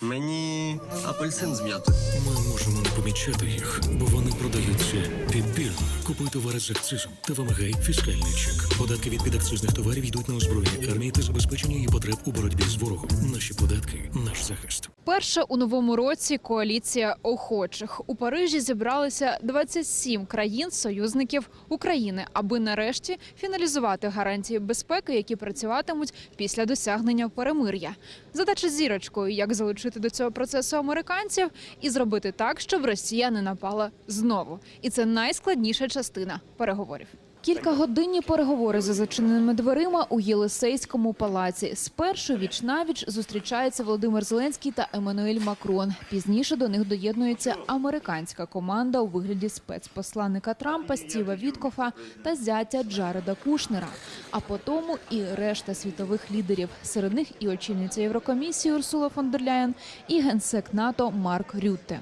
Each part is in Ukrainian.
Мені апельсин з м'ятою. Ми можемо не помічати їх, бо вони продаються підбірно. Купуй товари з акцизом та вимагай фіскальний чек. Податки від підакцизних товарів йдуть на озброєння армії та забезпечення її потреб у боротьбі з ворогом. Наші податки наш захист. Перша у новому році коаліція охочих у Парижі зібралися 27 країн-союзників України, аби нарешті фіналізувати гарантії безпеки, які працюватимуть після досягнення перемир'я. Задача зірочкою, як залучити до цього процесу американців і зробити так, щоб Росія не напала знову. І це найскладніша частина переговорів. Кількагодинні переговори за зачиненими дверима у Єлисейському палаці. Спершу віч навіч зустрічаються Володимир Зеленський та Еммануель Макрон. Пізніше до них доєднується американська команда у вигляді спецпосланника Трампа Стіва Віткофа та зятя Джареда Кушнера. А потому і решта світових лідерів. Серед них і очільниця Єврокомісії Урсула фон дер Ляєн, і генсек НАТО Марк Рютте.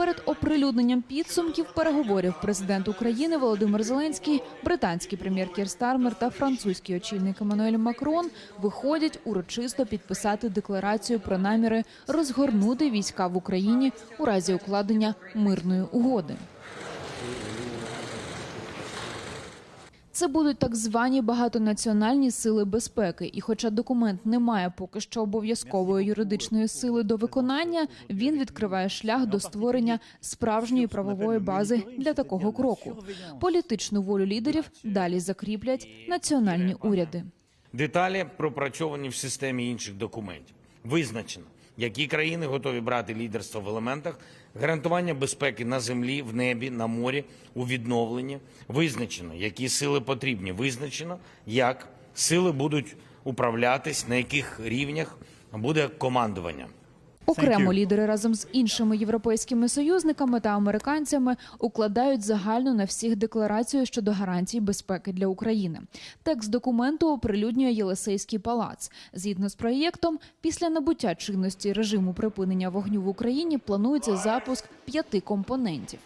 Перед оприлюдненням підсумків переговорів президент України Володимир Зеленський, британський прем'єр Кір Стармер та французький очільник Еммануель Макрон виходять урочисто підписати декларацію про наміри розгорнути війська в Україні у разі укладення мирної угоди. Це будуть так звані багатонаціональні сили безпеки. І, хоча документ не має поки що обов'язкової юридичної сили до виконання, він відкриває шлях до створення справжньої правової бази для такого кроку. Політичну волю лідерів далі закріплять національні уряди. Деталі пропрацьовані в системі інших документів. Визначено, які країни готові брати лідерство в елементах гарантування безпеки на землі, в небі, на морі, у відновленні. Визначено, які сили потрібні. Визначено, як сили будуть управлятись, на яких рівнях буде командування. Окремо лідери разом з іншими європейськими союзниками та американцями укладають загальну на всіх декларацію щодо гарантій безпеки для України. Текст документу оприлюднює Єлисейський палац. Згідно з проєктом, після набуття чинності режиму припинення вогню в Україні планується запуск п'яти компонентів.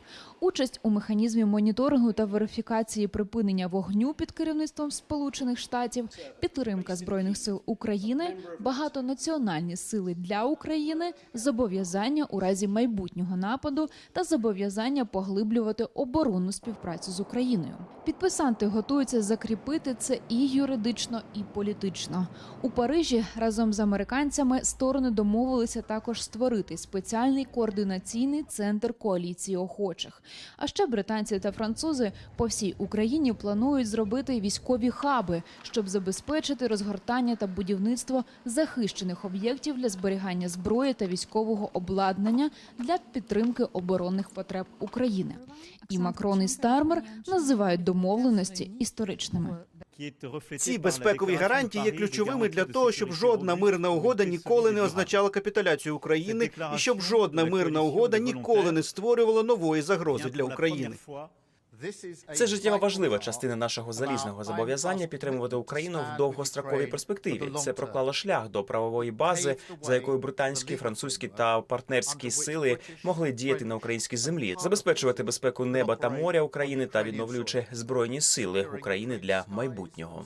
Участь у механізмі моніторингу та верифікації припинення вогню під керівництвом Сполучених Штатів, підтримка збройних сил України, багатонаціональні сили для України, зобов'язання у разі майбутнього нападу та зобов'язання поглиблювати оборонну співпрацю з Україною. Підписанти готуються закріпити це і юридично, і політично. У Парижі разом з американцями сторони домовилися також створити спеціальний координаційний центр коаліції охочих. А ще британці та французи по всій Україні планують зробити військові хаби, щоб забезпечити розгортання та будівництво захищених об'єктів для зберігання зброї та військового обладнання для підтримки оборонних потреб України. І Макрон і Стармер називають домовленості історичними. Ці безпекові гарантії є ключовими для того, щоб жодна мирна угода ніколи не означала капітуляцію України, і щоб жодна мирна угода ніколи не створювала нової загрози для України. Це життєво важлива частина нашого залізного зобов'язання підтримувати Україну в довгостроковій перспективі. Це проклало шлях до правової бази, за якою британські, французькі та партнерські сили могли діяти на українській землі, забезпечувати безпеку неба та моря України та відновлюючи збройні сили України для майбутнього.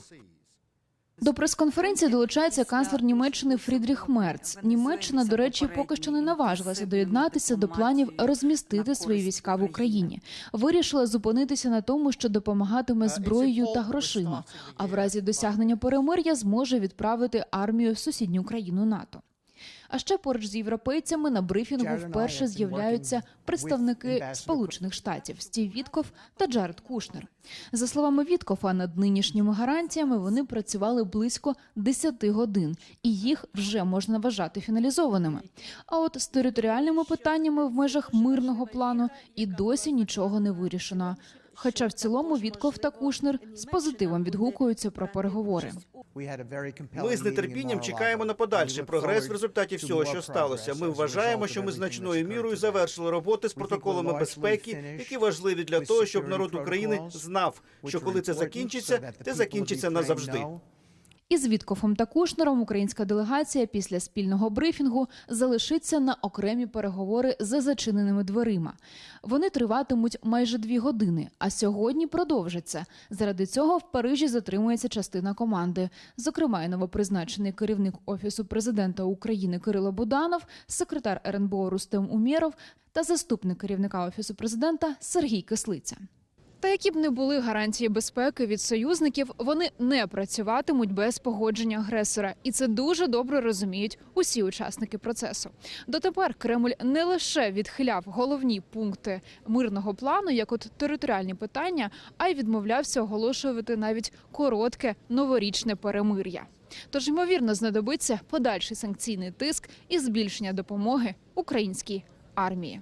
До прес-конференції долучається канцлер Німеччини Фрідріх Мерц. Німеччина, до речі, поки що не наважилася доєднатися до планів розмістити свої війська в Україні. Вирішила зупинитися на тому, що допомагатиме зброєю та грошима. А в разі досягнення перемир'я зможе відправити армію в сусідню країну НАТО. А ще поруч з європейцями на брифінгу вперше з'являються представники Сполучених Штатів Стів Вітков та Джаред Кушнер. За словами Віткофа, над нинішніми гарантіями вони працювали близько 10 годин, і їх вже можна вважати фіналізованими. А от з територіальними питаннями в межах мирного плану і досі нічого не вирішено. Хоча в цілому Вітков та Кушнер з позитивом відгукуються про переговори. Ми з нетерпінням чекаємо на подальший прогрес в результаті всього, що сталося. Ми вважаємо, що ми значною мірою завершили роботи з протоколами безпеки, які важливі для того, щоб народ України знав, що коли це закінчиться, це закінчиться назавжди. Із Віткофом та Кушнером українська делегація після спільного брифінгу залишиться на окремі переговори за зачиненими дверима. Вони триватимуть майже дві години, а сьогодні продовжаться. Заради цього в Парижі затримується частина команди. Зокрема, і новопризначений керівник офісу президента України Кирило Буданов, секретар РНБО Рустем Умєров та заступник керівника офісу президента Сергій Кислиця. Та які б не були гарантії безпеки від союзників, вони не працюватимуть без погодження агресора, і це дуже добре розуміють усі учасники процесу. Дотепер Кремль не лише відхиляв головні пункти мирного плану, як от територіальні питання, а й відмовлявся оголошувати навіть коротке новорічне перемир'я. Тож, ймовірно, знадобиться подальший санкційний тиск і збільшення допомоги українській армії.